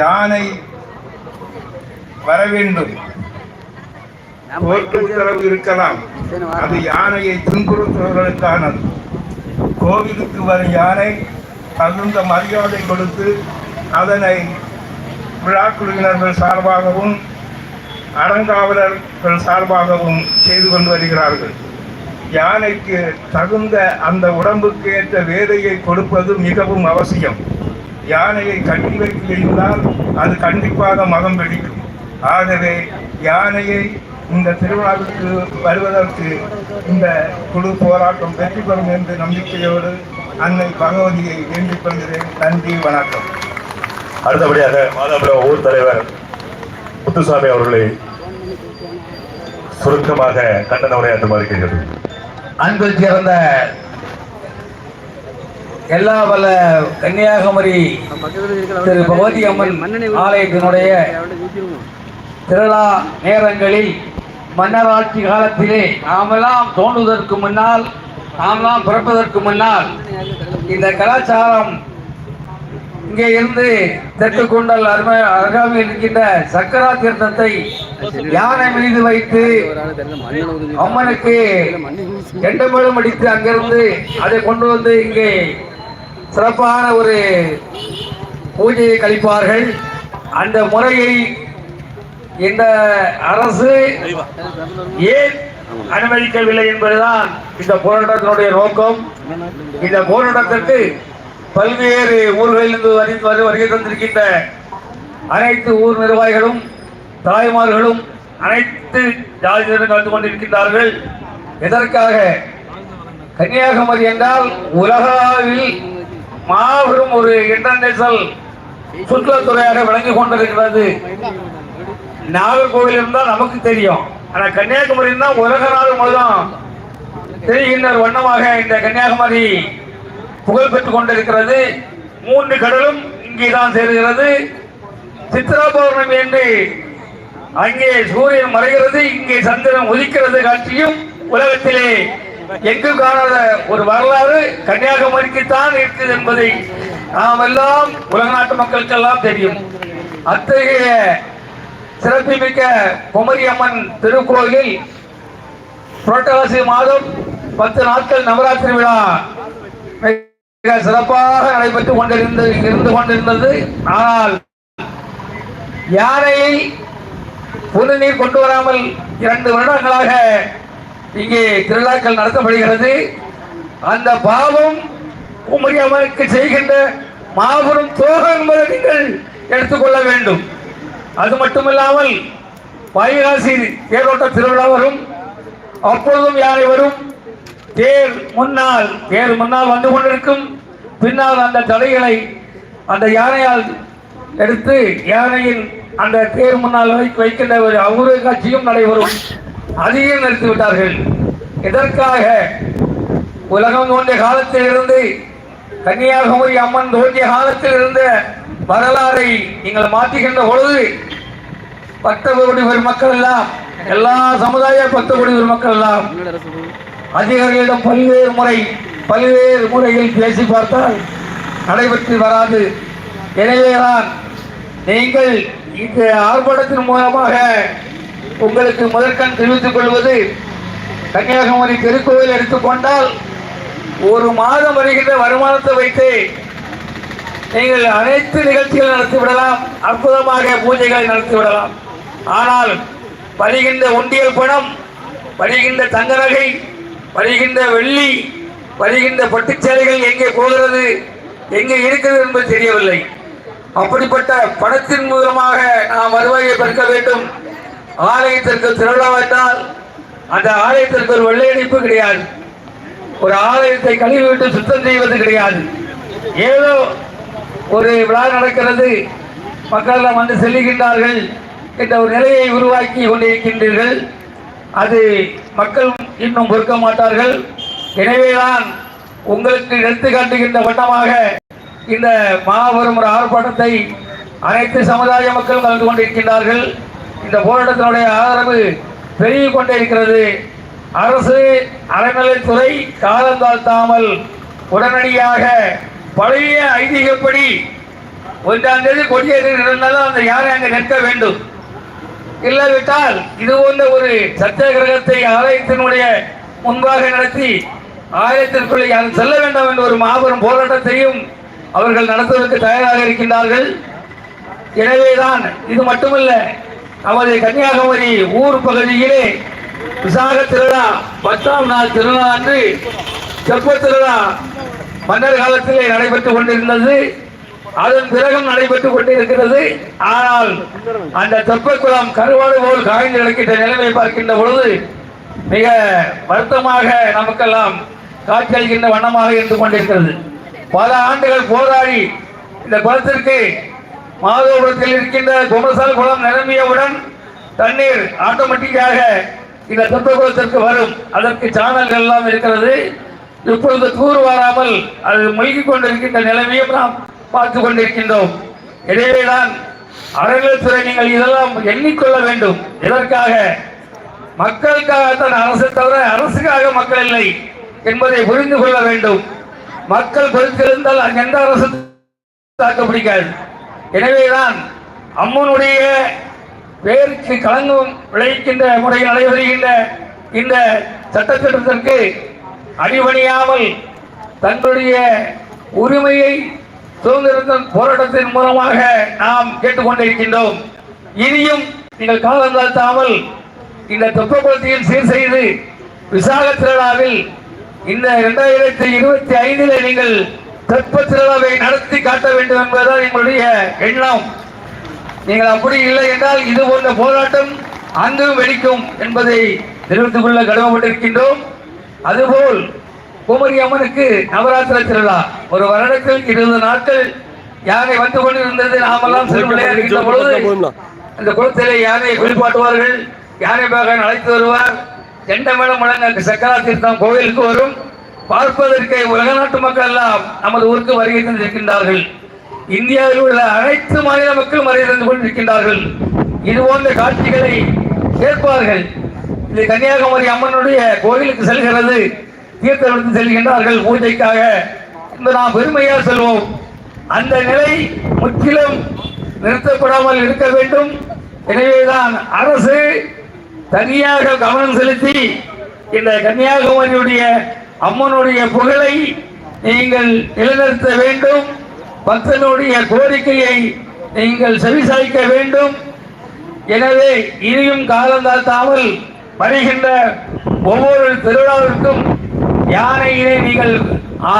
யானை வர வேண்டும் உத்தரவு இருக்கலாம். அது யானையை துன்புறுத்துவதற்கானது. கோவிலுக்கு வரும் யானை தகுந்த மரியாதை கொடுத்து அதனை விழாக்குழுவினர்கள் சார்பாகவும் அறங்காவலர்கள் சார்பாகவும் செய்து கொண்டு வருகிறார்கள். யானைக்கு தகுந்த அந்த உடம்புக்கு ஏற்ற வேலையை கொடுப்பது மிகவும் அவசியம். யானையை கட்டி வைத்திருந்தால் அது கண்டிப்பாக மகம் வெடிக்கும். ஆகவே யானையை இந்த திருவிழாவுக்கு வருவதற்கு இந்த குழு போராட்டம் வெற்றி பெறும் என்று நம்பிக்கையோடு அன்னை பகவதியை வேண்டிக் கொள்கிறேன். நன்றி வணக்கம். அடுத்தபடியாக மாதாபுரம் ஊர் தலைவர் முத்துசாமி அவர்களை சுருக்கமாக கண்டன உரையாற்றுமாறு கேட்கிறது அன்பு சிறந்த எல்லா வல்ல கன்னியாகுமரி திரு பகவதி அம்மன் ஆலயத்தினுடைய திருவிழா நேரங்களில் மன்னராட்சி காலத்திலே நாமெல்லாம் தோன்றுவதற்கு முன்னால் நாமெல்லாம் பிறப்பதற்கு முன்னால் இந்த கலாச்சாரம் இங்கே இருந்து தெற்கு குண்டல் அருமை அருகாமையில் இருக்கின்ற சக்கரா தீர்த்தத்தை யானை மீது வைத்து அம்மனுக்கு எண்டமேளம் அடித்து அங்கிருந்து அதை கொண்டு வந்து இங்கே சிறப்பான ஒரு பூஜையை கழிப்பார்கள். அந்த முறையை இந்த அரசு ஏன் அனுமதிக்கவில்லை என்பதுதான் இந்த போராட்டத்தினுடைய நோக்கம். இந்த போராட்டத்திற்கு பல்வேறு ஊர்களிலிருந்து வரி வரு- வருகை தந்திருக்கின்ற அனைத்து ஊர் நிர்வாகிகளும் தாய்மார்களும் அனைத்து ஜாதியினரும் கலந்து கொண்டிருக்கின்றார்கள். எதற்காக? கன்னியாகுமரி என்றால் உலகாவில் மாபெரும் ஒரு இன்டர்நேஷனல் சுற்றுலாத்துறையாக விளங்கி கொண்டிருக்கிறது. நாகர்கோவில் இருந்தால் நமக்கு தெரியும். ஆனா கன்னியாகுமரி தான் உலக நாடு முழுதும் தெரிகின்ற வண்ணமாக இந்த கன்னியாகுமரி புகழ் பெற்றுக் கொண்டிருக்கிறது. மூன்று கடலும் இங்கே தான் சேருகிறது. சித்ரா பௌர்ணமி என்று அங்கே சூரியன் மறைகிறது இங்கே சந்திரன் உதிக்கிறது காட்சியும் உலகத்திலே எங்கு காணாத ஒரு வரலாறு கன்னியாகுமரிக்கு தான் இருக்குது என்பதை நாம் எல்லாம் உலக நாட்டு மக்களுக்கெல்லாம் தெரியும். அத்தகைய சிறப்புமிக்க குமரியம்மன் திருக்கோயில் திருக்கோயிலில் புரட்டாசி மாதம் பத்து நாட்கள் நவராத்திரி விழா மிக சிறப்பாக நடைபெற்றுக் கொண்டிருந்தது இருந்து கொண்டிருந்தது. ஆனால் யானையை புதுநீர் கொண்டு வராமல் இரண்டு வருடங்களாக இங்கே திருவிழாக்கள் நடத்தப்படுகிறது. அந்த பாவம் குமரி செய்கின்ற மாபெரும் துரோகம் என்பதை நீங்கள் எடுத்துக்கொள்ள வேண்டும். அது மட்டுமில்லாமல் வைகாசி தேரோட்ட திருவிழா வரும். அப்பொழுதும் யானை வரும்? தேர் முன்னால் தேர் முன்னால் வந்து கொண்டிருக்கும். பின்னால் அந்த தடைகளை அந்த யானையால் எடுத்து யானையின் அந்த தேர் முன்னால் வைக்கின்ற ஒரு அவுர காட்சியும் நடைபெறும். அதையும் நிறுத்தி விட்டார்கள் இதற்காக உலகம் தோன்றிய காலத்தில் இருந்து கன்னியாகுமரி அம்மன் தோன்றிய காலத்தில் இருந்த வரலாறை நீங்கள் மாற்றுகின்ற பொழுது பக்த கோடி மக்கள் எல்லாம் எல்லா சமுதாய பக்த கோடி மக்கள் எல்லாம் அதிகாரிகளிடம் பல்வேறு முறை பல்வேறு முறையில் பேசி பார்த்தால் நடைபெற்று வராது. எனவேதான் நீங்கள் இந்த ஆர்ப்பாட்டத்தின் மூலமாக உங்களுக்கு முதற்கண் தெரிவித்துக் கொள்வது கன்னியாகுமரி திருக்கோவில் எடுத்துக்கொண்டால் ஒரு மாதம் வருகின்ற வருமானத்தை வைத்து நீங்கள் அனைத்து நிகழ்ச்சிகள் நடத்திவிடலாம் அற்புதமாக பூஜைகளை நடத்திவிடலாம் ஆனால் வருகின்ற ஒண்டியல் பணம் வருகின்ற தங்க நகை வருகின்ற வெள்ளி வருகின்ற பட்டுச்சேலைகள் எங்கே போகிறது எங்கே இருக்கிறது என்பது தெரியவில்லை. அப்படிப்பட்ட பணத்தின் மூலமாக நாம் வருவாயை பெருக்க வேண்டும். ஆலயத்திற்கு திருவிழாவிட்டால் அந்த ஆலயத்திற்கு ஒரு வெள்ளையடிப்பு கிடையாது. ஒரு ஆலயத்தை கழுவி விட்டு சுத்தம் செய்வது கிடையாது. ஏதோ ஒரு விழா நடக்கிறது. மக்களெல்லாம் வந்து செல்லுகின்றார்கள் என்ற ஒரு நிலையை உருவாக்கி கொண்டிருக்கின்றீர்கள். அது மக்கள் இன்னும் பொறுக்க மாட்டார்கள். எனவேதான் உங்களுக்கு எடுத்து காட்டுகின்ற வட்டமாக இந்த மாபெரும் ஒரு ஆர்ப்பாட்டத்தை அனைத்து சமுதாய மக்கள் கலந்து கொண்டிருக்கின்றார்கள். இந்த போராட்டத்தினுடைய ஆதரவு பெருகி கொண்டே இருக்கிறது. அரசு அறநிலைத்துறை காலம் தாழ்த்தாமல் உடனடியாக பழைய ஐதீகப்படி ஒன்றாம் தேதி கொடியேறி இருந்தாலும் அந்த யானை அங்கே நிற்க வேண்டும். இல்லாவிட்டால் இது போன்ற ஒரு சத்தியாகிரகத்தை ஆலயத்தினுடைய முன்பாக நடத்தி ஆலயத்திற்குள்ளே யாரும் செல்ல வேண்டாம் என்ற ஒரு மாபெரும் போராட்டத்தையும் அவர்கள் நடத்துவதற்கு தயாராக இருக்கின்றார்கள். எனவேதான் இது மட்டுமல்ல நமது கன்னியாகுமரி ஊர் பகுதியிலே விசாக திருவிழா பத்தாம் நாள் திருவிழா அன்று செப்ப திருவிழா மன்னர் காலத்திலே நடைபெற்றுக் கொண்டிருந்தது. அதன் பிறகும் நடைபெற்றுக் கொண்டிருக்கிறது. ஆனால் அந்த தெப்பக்குளம் கருவாடு போல் காய்ந்து கிடக்கின்ற நிலைமை பார்க்கின்ற பொழுது மிக வருத்தமாக நமக்கெல்லாம் காட்சியளிக்கின்ற வண்ணமாக இருந்து கொண்டிருக்கிறது. பல ஆண்டுகள் போராடி இந்த குளத்திற்கு மாதவபுரத்தில் இருக்கின்ற குமரசால் குளம் நிரம்பியவுடன் தண்ணீர் ஆட்டோமேட்டிக்காக இந்த தெப்பக்குளத்திற்கு வரும். அதற்கு சேனல்கள் எல்லாம் இருக்கிறது. இப்பொழுது தூர் வராமல் அது மூழ்கிக் கொண்டிருக்கின்ற நிலைமையும் நாம் பார்த்து கொண்டிருக்கின்றோம். எனவேதான் அறநிலைத்துறை நீங்கள் இதெல்லாம் எண்ணிக்கொள்ள வேண்டும். இதற்காக மக்களுக்காகத்தான் அரசு தவிர அரசுக்காக மக்கள் இல்லை என்பதை புரிந்து கொள்ள வேண்டும். மக்கள் பொறுத்திருந்தால் அங்க எந்த அரசு தாக்க பிடிக்காது. எனவேதான் அம்மனுடைய பேருக்கு கலங்கும் விளைவிக்கின்ற முறையில் நடைபெறுகின்ற இந்த சட்டத்திட்டத்திற்கு அடிபணியாமல் தங்களுடைய உரிமையை சுதந்திர போராட்டத்தின் மூலமாக நாம் கேட்டுக்கொண்டிருக்கின்றோம். இனியும் நீங்கள் காலம் தாழ்த்தாமல் இந்த தொப்பகுளத்தையும் சீர் செய்து விசாக திருவிழாவில் இந்த இரண்டாயிரத்தி இருபத்தி ஐந்தில் நீங்கள் தெப்ப திருவிழாவை நடத்தி காட்ட வேண்டும் என்பதுதான் எங்களுடைய எண்ணம். நீங்கள் அப்படி இல்லை என்றால் இது போன்ற போராட்டம் அங்கும் வெடிக்கும் என்பதை தெரிவித்துக் கொள்ள கடமைப்பட்டிருக்கின்றோம். அதுபோல் குமரி அம்மனுக்கு நவராத்திரி திருவிழா. ஒரு வருடத்தில் இருபது நாட்கள் யானை வந்து கொண்டிருந்தது. நாமெல்லாம் சிறு பொழுது அந்த குளத்திலே யானையை குளிப்பாட்டுவார்கள். யானை பாக அழைத்து வருவார். செண்டமேளம் முழங்க சக்கரா தீர்த்தம் கோவிலுக்கு வரும். பார்ப்பதற்கு உலக நாட்டு மக்கள் எல்லாம் நமது ஊருக்கு வருகை தந்திருக்கின்றார்கள். இந்தியாவில் உள்ள அனைத்து மாநில மக்களும் வருகை தந்து கொண்டிருக்கின்றார்கள். இது போன்ற காட்சிகளை கேட்பார்கள். இது கன்னியாகுமரி அம்மனுடைய கோவிலுக்கு செல்கிறது. தீர்த்தம் செல்கின்றார்கள். பூஜைக்காக என்று நாம் பெருமையாக செல்வோம். அந்த நிலை முற்றிலும் நிறுத்தப்படாமல் இருக்க வேண்டும். எனவேதான் அரசு தனியாக கவனம் செலுத்தி இந்த கன்னியாகுமரியுடைய அம்மனுடைய புகழை நீங்கள் நிலைநிறுத்த வேண்டும். பக்தனுடைய கோரிக்கையை நீங்கள் செவிசாய்க்க வேண்டும். எனவே இனியும் காலம் தாழ்த்தாமல் வருகின்ற ஒவ்வொரு திருவிழாவிற்கும் யானையினை நீங்கள் ஆ,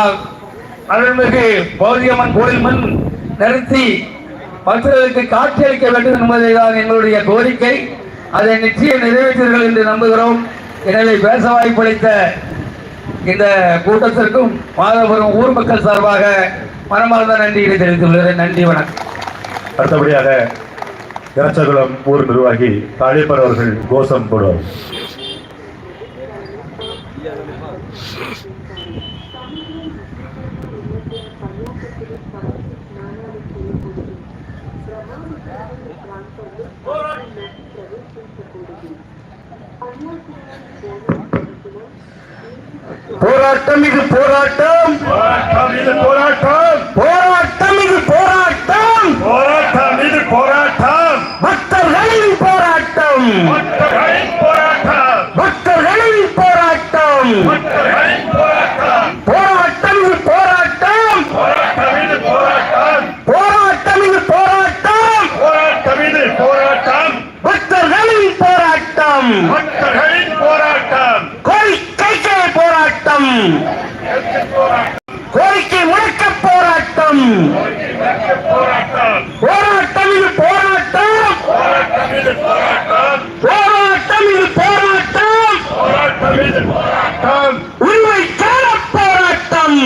அருள்மிகு பௌதியம்மன் கோயில் முன் நிறுத்தி பக்தர்களுக்கு காட்சியளிக்க வேண்டும் என்பதுதான் எங்களுடைய கோரிக்கை. அதை நிச்சயம் நிறைவேற்றீர்கள் என்று நம்புகிறோம். எனவே பேச வாய்ப்பளித்த இந்த கூட்டத்திற்கும் மாதபுரம் ஊர் மக்கள் சார்பாக மனமார்ந்த நன்றியை தெரிவித்துள்ளேன் நன்றி வணக்கம். அடுத்தபடியாக இறச்சகுளம் ஊர் நிர்வாகி தாழிப்பர் அவர்கள் கோஷம் போடுவார். போராட்டம் இது போராட்டம். போராட்டம் இது போராட்டம். போராட்டம் இது போராட்டம். போராட்டம் இது போராட்டம். பக்தர்களின் போராட்டம். போராட்டம். பக்தர்களின் போராட்டம் போராட்டம் இது போராட்டம் போராட்டம் இது போராட்டம் போராட்டம் இது போராட்டம் போராட்டம் இது போராட்டம் பக்தர்களின் போராட்டம் மக்களின் போராட்டம் கோரிக்கைக்கு போராட்டம் கோரிக்கை முழக்க போராட்டம் போராட்டம் போராட்டம் இது போராட்டம் போராட்டம் இது போராட்டம் போராட்டம் இது போராட்டம் போராட்டம் இது போராட்டம். உரிமைக்கான போராட்டம்.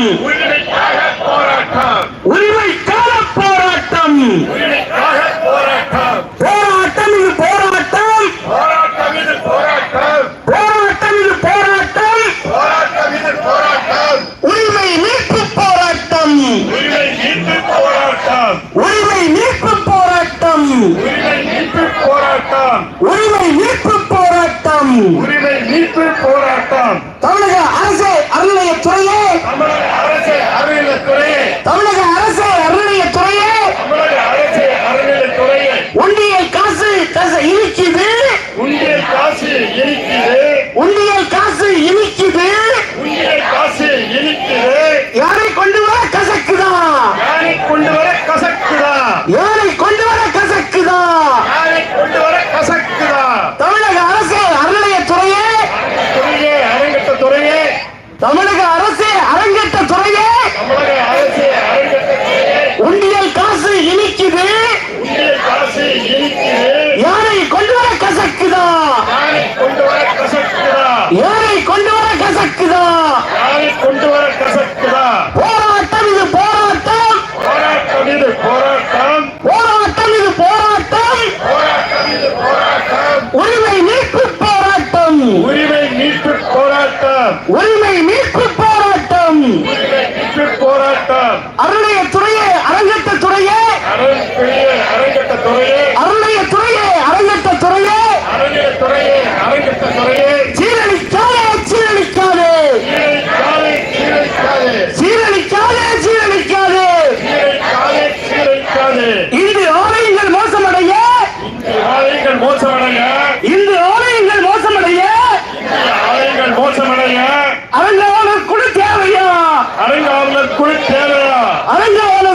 அருளை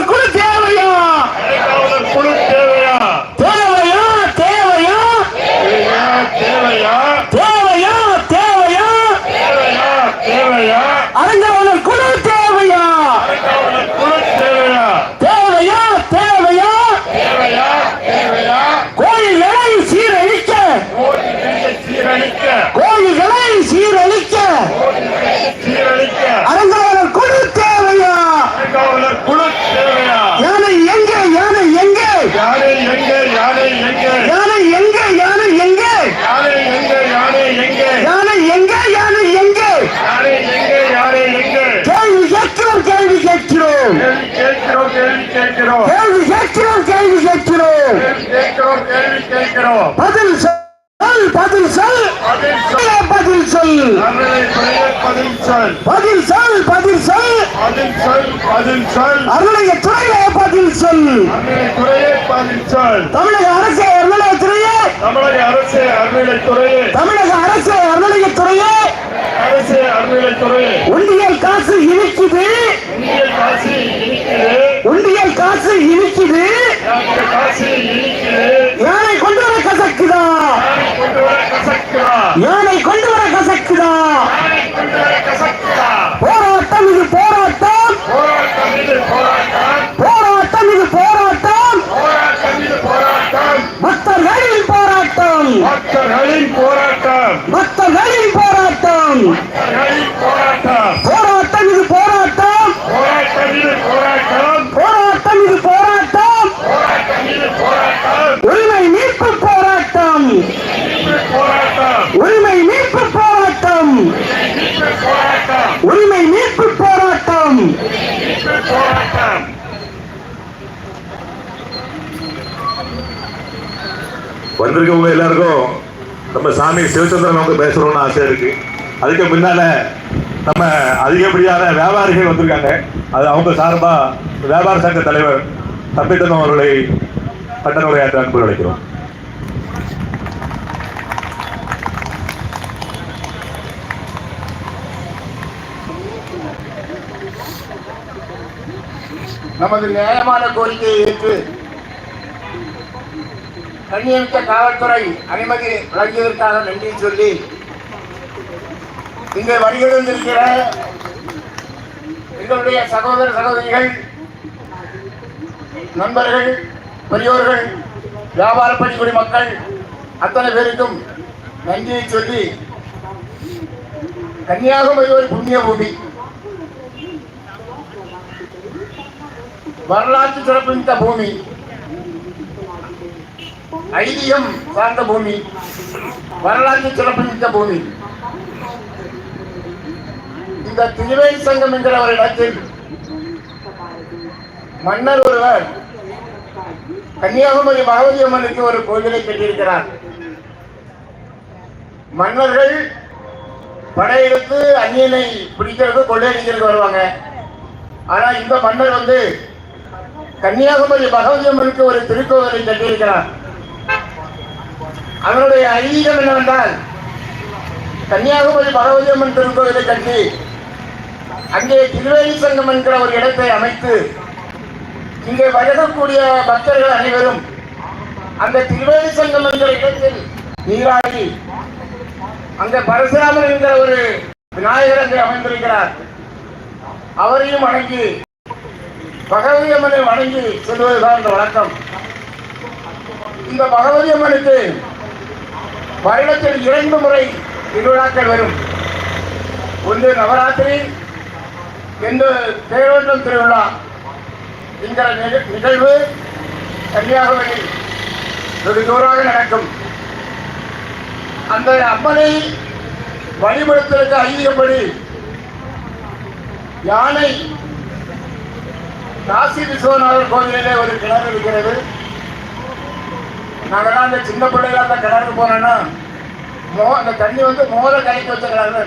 recuerden கேள்வி கேட்கிறோம் கேள்வி கேட்கிறோம். கேட்கிறோம் கேள்வி பதில் சொல் பதில் சொல். பதில் சொல். பதில் சொல் பதில் சொல். பதில் சொல் பதில் சொல். அருளைய துறையிலே பதில் சொல். துறையே பதில் சொல். தமிழக அரசே அருளைய துறையே. தமிழக அரசு தமிழக அரசே அருளைய துறையே. அரசு அறநிலைத்துறையே உண்டியல் காசு இனிக்குது. இந்திய காசி இனிக்குது. உண்டியல் காசு இனிக்குது. யாருக்கு காசி இனிக்குது? யானை கொண்டு வர கசக்குதா? யானை கொண்டு வர கசக்குதா? போராட்டம் இது போராட்டம் போராட்டம். இது போராட்டம். பக்தர்களின் போராட்டம். பக்தர்களின் போராட்டம். பக்தர்களின் போராட்டம். போராட்டம் வந்திருக்கவங்க எல்லாருக்கும் நம்ம சாமி சிவச்சந்திரன் அவங்க பேசணும்னு ஆசை இருக்கு. அதுக்கு முன்னால நம்ம அதிகப்படியான வியாபாரிகள் வந்திருக்காங்க. அது அவங்க சார்பா வியாபார சங்க தலைவர் தம்பித்தனம் அவர்களை பட்ட உரையாற்ற அன்பு அழைக்கிறோம். நமது நியாயமான கோரிக்கையை ஏற்று கண்ணியமிக்க காவல்துறை அனுமதி வழங்கியதற்காக நன்றி சொல்லி இங்கே வருகிறந்திருக்கிற எங்களுடைய சகோதர சகோதரிகள் நண்பர்கள் பெரியோர்கள் வியாபார பணிக்குடி மக்கள் அத்தனை பேருக்கும் நன்றியை சொல்லி கன்னியாகுமரி ஒரு புண்ணிய பூமி வரலாற்று சிறப்புமிக்க பூமி. ஐதியம் சார்ந்த பூமி. வரலாற்று சிறப்புமிக்க பூமி. இந்த திருவேல் சங்கம் என்கிற ஒரு இடத்தில் மன்னர் ஒருவர் கன்னியாகுமரி பகவதி அம்மனுக்கு ஒரு கோவிலை கட்டியிருக்கிறார். மன்னர்கள் படையெடுத்து அந்நியனை பிடிக்கிறது கொள்ளையடிக்கிறது வருவாங்க. ஆனா இந்த மன்னர் வந்து கன்னியாகுமரி பகவதி அம்மனுக்கு ஒரு திருக்கோவிலை கட்டியிருக்கிறார். அவனுடைய ஐதீகம் என்னவென்றால் கன்னியாகுமரி பகவதி அம்மன் திருக்கோவிலை கட்டி அங்கே திருவேலி சங்கம் என்கிற ஒரு இடத்தை அமைத்து இங்கே வருகக்கூடிய பக்தர்கள் அனைவரும் அந்த திருவேலி சங்கம் என்கிற இடத்தில் நீராடி அந்த பரசுராமன் என்கிற ஒரு விநாயகர் அங்கே அமைந்திருக்கிறார். அவரையும் வணங்கி பகவதி அம்மனை வணங்கி செல்வதுதான் இந்த வழக்கம். இந்த பகவதி அம்மனுக்கு வருடத்தில் இரண்டு முறை திருவிழாக்கள் வரும். ஒன்று நவராத்திரி என்று தேரோட்டம் திருவிழா. என்கிற நிகழ்வு கன்னியாகுமரி வெகு தூராக நடக்கும். அந்த அம்மனை வழிபடுத்தலுக்கு ஐயப்படி யானை காசி விஸ்வநாதர் கோவிலிலே ஒரு கிணறு இருக்கிறது. நாங்கெல்லாம் அந்த சின்ன பிள்ளைல அந்த கிணறு போனேன்னா மோ அந்த தண்ணி வந்து மோர கலைக்கு வச்ச கிணறு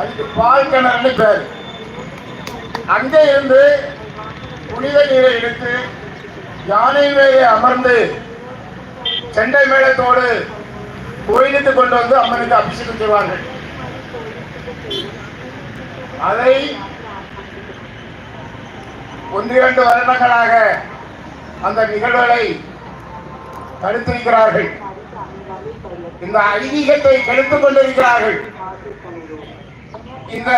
அதுக்கு பால் கிணறுன்னு பேர். அங்கே இருந்து புனித நீரை எடுத்து யானை மேலே அமர்ந்து செண்டை மேளத்தோடு கோயிலுக்கு கொண்டு வந்து அம்மனுக்கு அபிஷேகம் செய்வார்கள். அதை ஒன்று இரண்டு வருடங்களாக அந்த நிகழ்வுகளை தடுத்திருக்கிறார்கள். இந்த ஐதீகத்தை கெடுத்துக் கொண்டிருக்கிறார்கள். இந்த